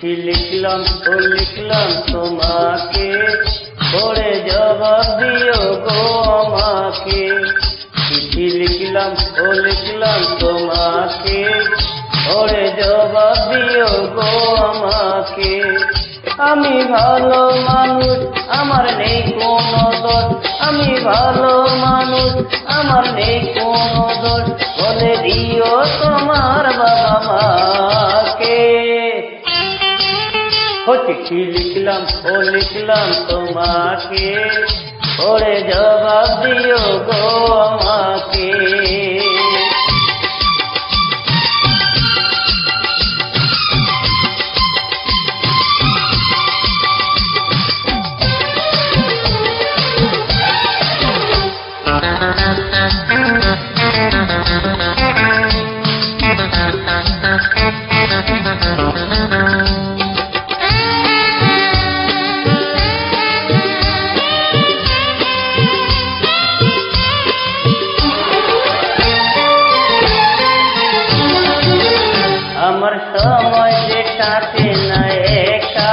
চিঠি লিখলাম ও লিখলাম, তোমাকে পড়ে জবাব দিও গো আমাকে। চিঠি লিখলাম ও লিখলাম, তোমাকে পড়ে জবাব দিও গো আমাকে। আমি ভালো মানুষ, আমার নেই কোনো দোষ। আমি ভালো মানুষ, আমার নেই কোনো দোষ। বলে দিও তোমার বাবা মাকে। ও চিঠি লিখলাম, ও লিখলাম তোমাকে। পড়ে জবাব দিও গো আমার সময় যে কাটে না একা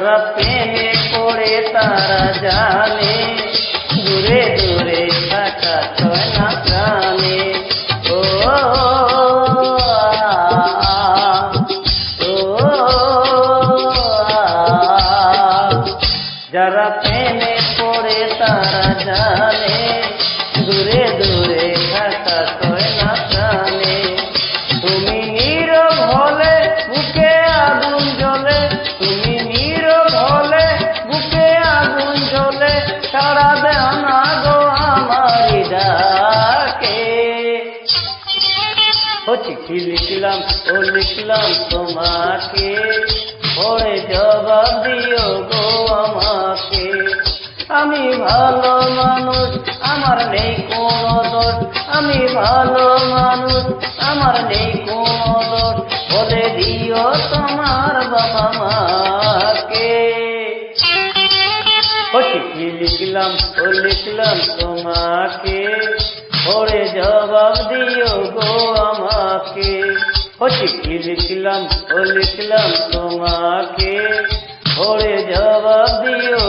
যারা প্রেমে পড়ে তারা জানে দূরে দূরে ও চিঠি লিখলাম, ও লিখলাম তোমাকে। পড়ে জবাব দিও গো আমাকে। আমি ভালো মানুষ, আমার নেই কোনো দোষ। আমি ভালো মানুষ, আমার নেই কোনো দোষ। বলে দিও তোমার বাবা মাকে। ও চিঠি লিখলাম, ও লিখলাম তোমাকে। পড়ে জবাব দিও গো আমাকে। ও চিঠি লিখলাম ও লিখলাম তোমাকে। ভরে জবাব দিও